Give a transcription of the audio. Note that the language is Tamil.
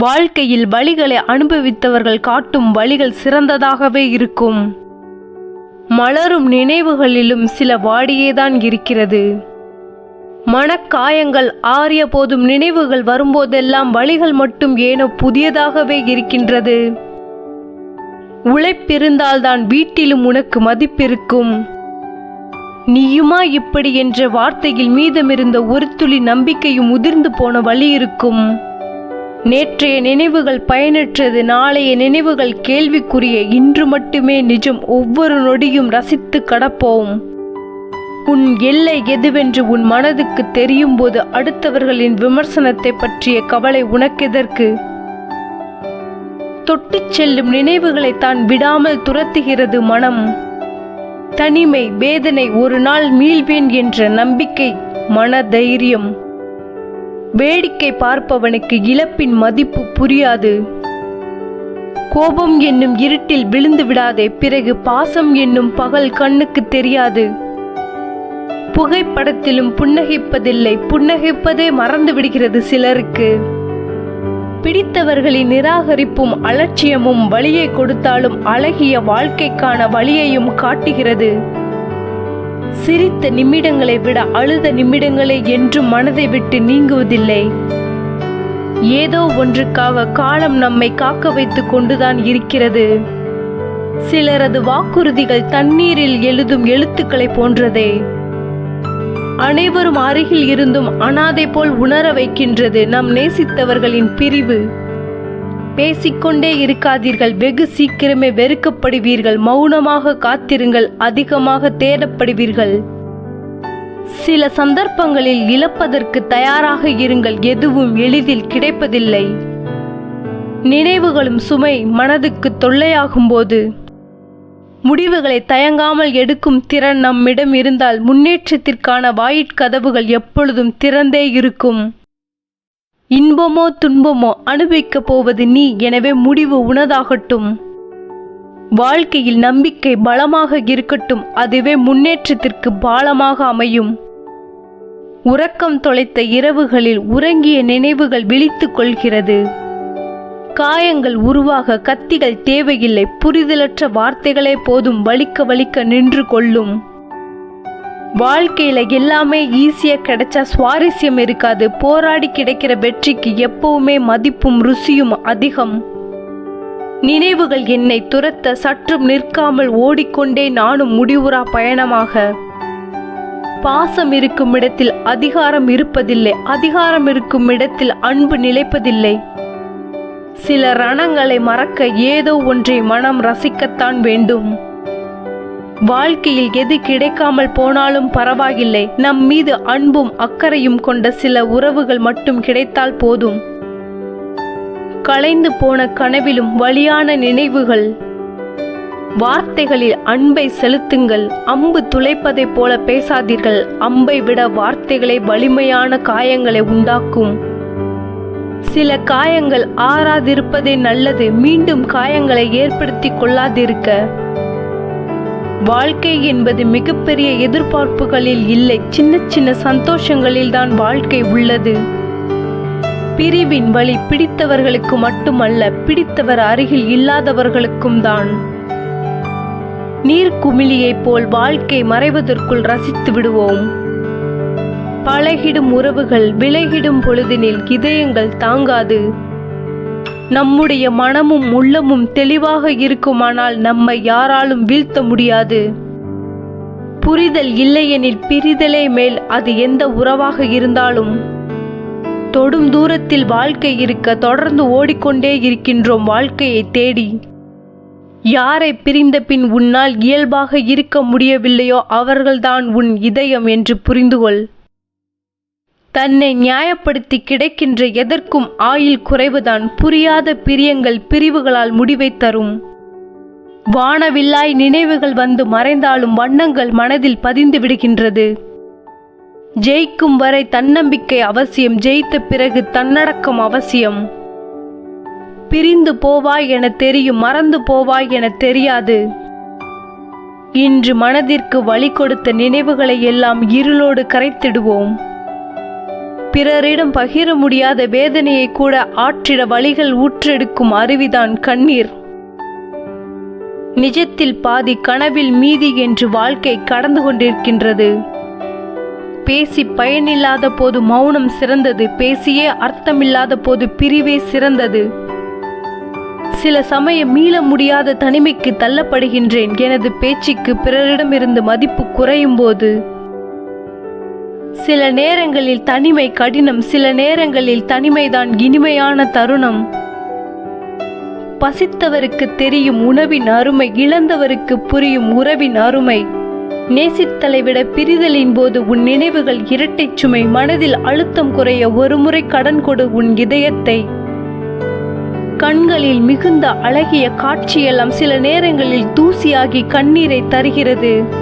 வாழ்க்கையில் வழிகளை அனுபவித்தவர்கள் காட்டும் வழிகள் சிறந்ததாகவே இருக்கும். மலரும் நினைவுகளிலும் சில வாடியேதான் இருக்கிறது. மனக்காயங்கள் ஆறிய போதும் நினைவுகள் வரும்போதெல்லாம் வழிகள் மட்டும் ஏனோ புதியதாகவே இருக்கின்றது. உழைப்பிருந்தால்தான் வீட்டிலும் உனக்கு மதிப்பிருக்கும். நீயுமா இப்படி என்ற வார்த்தையில் மீதமிருந்த ஒரு துளி நம்பிக்கையும் உதிர்ந்து போன வழி இருக்கும். நேற்றைய நினைவுகள் பயனற்றது நாளைய நினைவுகள் கேள்விக்குரிய இன்று மட்டுமே நிஜம் ஒவ்வொரு நொடியும் ரசித்து கடப்போம். உன் எல்லை எதுவென்று உன் மனதுக்கு தெரியும் போது அடுத்தவர்களின் விமர்சனத்தை பற்றிய கவலை உனக்கெதற்கு? தொட்டுச் செல்லும் நினைவுகளை தான் விடாமல் துரத்துகிறது மனம். தனிமை வேதனை ஒரு நாள் மீள்வேன் என்ற நம்பிக்கை மன தைரியம் வேடிக்கை பார்ப்பவனுக்கு இழப்பின் மதிப்பு புரியாது. கோபம் என்னும் இருட்டில் விழுந்து விடாதே பிறகு பாசம் என்னும் பகல் கண்ணுக்கு தெரியாது. புகைப்படத்திலும் புன்னகைப்பதில்லை புன்னகைப்பதே மறந்து விடுகிறது சிலருக்கு. பிடித்தவர்களின் நிராகரிப்பும் அலட்சியமும் வழியை கொடுத்தாலும் அழகிய வாழ்க்கைக்கான வழியையும் காட்டுகிறது. சிரித்த நிமிடங்களை விட அழுத நிமிடங்களே என்றும் மனதை விட்டு நீங்குவதில்லை. ஏதோ ஒன்றுக்காக காலம் நம்மை காக்க வைத்துக் கொண்டுதான் இருக்கிறது. சிலரது வாக்குறுதிகள் தண்ணீரில் எழுதும் எழுத்துக்களை போன்றதே. அனைவரும் அருகில் இருந்தும் அனாதை போல் உணர வைக்கின்றது நம் நேசித்தவர்களின் பிரிவு. பேசிக்கொண்டே இருக்காதீர்கள். வெகு சீக்கிரமே வெறுக்கப்படுவீர்கள். மௌனமாக காத்திருங்கள். அதிகமாக தேடப்படுவீர்கள். சில சந்தர்ப்பங்களில் இழப்பதற்கு தயாராக இருங்கள். எதுவும் எளிதில் கிடைப்பதில்லை. நினைவுகளும் சுமை மனதுக்கு தொல்லையாகும் போது முடிவுகளை தயங்காமல் எடுக்கும் திறன் நம்மிடம் இருந்தால் முன்னேற்றத்திற்கான வாயிற்கதவுகள் எப்பொழுதும் திறந்தே இருக்கும். இன்பமோ துன்பமோ அனுபவிக்கப் போவது நீ. எனவே முடிவு உனதாகட்டும். வாழ்க்கையில் நம்பிக்கை பலமாக இருக்கட்டும். அதுவே முன்னேற்றத்திற்கு பாலமாக அமையும். உறக்கம் தொலைத்த இரவுகளில் உறங்கிய நினைவுகள் விழித்துக் கொள்கிறது. காயங்கள் உருவாக கத்திகள் தேவையில்லை. புரிதலற்ற வார்த்தைகளே போதும். வலிக்க வலிக்க நின்று கொள்ளும். வாழ்க்கையில் எல்லாமே ஈஸியாக கிடைச்சா சுவாரஸ்யம் இருக்காது. போராடி கிடைக்கிற வெற்றிக்கு எப்பவுமே மதிப்பும் ருசியும் அதிகம். நினைவுகள் என்னை துரத்த சற்றும் நிற்காமல் ஓடிக்கொண்டே நானும் முடிவுறா பயணமாக. பாசம் இருக்கும் இடத்தில் அதிகாரம் இருப்பதில்லை. அதிகாரம் இருக்கும் இடத்தில் அன்பு நிலைப்பதில்லை. சில ரணங்களை மறக்க ஏதோ ஒன்றை மனம் ரசிக்கத்தான் வேண்டும். வாழ்க்கையில் எது கிடைக்காமல் போனாலும் பரவாயில்லை. நம் மீது அன்பும் அக்கறையும் கொண்ட சில உறவுகள் மட்டும் கிடைத்தால் போதும். கலைந்து போன கனவிலும் வலியான நினைவுகள். வார்த்தைகளில் அன்பை செலுத்துங்கள். அம்பு துளைப்பதைப் போல பேசாதீர்கள். அம்பை விட வார்த்தைகளை வலிமையான காயங்களை உண்டாக்கும். சில காயங்கள் ஆறாதிருப்பதே நல்லது. மீண்டும் காயங்களை ஏற்படுத்தி கொள்ளாதிருக்க. வாழ்க்கை என்பது மிகப்பெரிய எதிர்பார்ப்புகளில் இல்லை. சின்ன சின்ன சந்தோஷங்களில் தான் வாழ்க்கை உள்ளது. பிரிவின் வழி பிடித்தவர்களுக்கு மட்டுமல்ல பிடித்தவர் அருகில் இல்லாதவர்களுக்கும் தான். நீர்க்குமிழியைப் போல் வாழ்க்கை மறைவதற்குள் ரசித்து விடுவோம். பழகிடும் உறவுகள் விலகிடும் பொழுதினில் இதயங்கள் தாங்காது. நம்முடைய மனமும் உள்ளமும் தெளிவாக இருக்குமானால் நம்மை யாராலும் வீழ்த்த முடியாது. புரிதல் இல்லையெனில் பிரிதலே மேல் அது எந்த உறவாக இருந்தாலும். தொடும் தூரத்தில் வாழ்க்கை இருக்க தொடர்ந்து ஓடிக்கொண்டே இருக்கின்றோம் வாழ்க்கையை தேடி. யாரை பிரிந்த பின் உன்னால் இயல்பாக இருக்க முடியவில்லையோ அவர்கள்தான் உன் இதயம் என்று புரிந்துகொள். தன்னை நியாயப்படுத்தி கிடைக்கின்ற எதற்கும் ஆயுள் குறைவுதான் புரியாத பிரியங்கள் பிரிவுகளால் முடிவை தரும். வானவில்லாய் நினைவுகள் வந்து மறைந்தாலும் வண்ணங்கள் மனதில் பதிந்து விடுகின்றது. ஜெயிக்கும் வரை தன்னம்பிக்கை அவசியம் ஜெயித்த பிறகு தன்னடக்கம் அவசியம். பிரிந்து போவாய் என தெரியும் மறந்து போவாய் என தெரியாது. இன்று மனதிற்கு வழி கொடுத்த நினைவுகளை எல்லாம் இருளோடு கரைத்திடுவோம். பிறரிடம் பகிர முடியாத வேதனையை கூட ஆற்றிட வழிகள் ஊற்றெடுக்கும் அருவிதான் கண்ணீர். நிஜத்தில் பாதி கனவில் மீதி என்று வாழ்க்கை கடந்து கொண்டிருக்கின்றது. பேசி பயனில்லாத போது மௌனம் சிறந்தது பேசியே அர்த்தமில்லாத போது பிரிவே சிறந்தது. சில சமயம் மீள முடியாத தனிமைக்கு தள்ளப்படுகின்றேன் எனது பேச்சுக்கு பிறரிடமிருந்து மதிப்பு குறையும் போது சில நேரங்களில் தனிமை கடினம் சில நேரங்களில் தனிமைதான் இனிமையான தருணம். பசித்தவருக்கு தெரியும் உணவின் அருமை இழந்தவருக்கு புரியும் உறவின் அருமை. நேசித்தலை விட பிரிதலின் போது உன் நினைவுகள் இரட்டைச் சுமை மனதில் அழுத்தம் குறைய ஒருமுறை கடன் கொடு உன் இதயத்தை. கண்களில் மிகுந்த அழகிய காட்சியெல்லாம் சில நேரங்களில் தூசியாகி கண்ணீரை தருகிறது.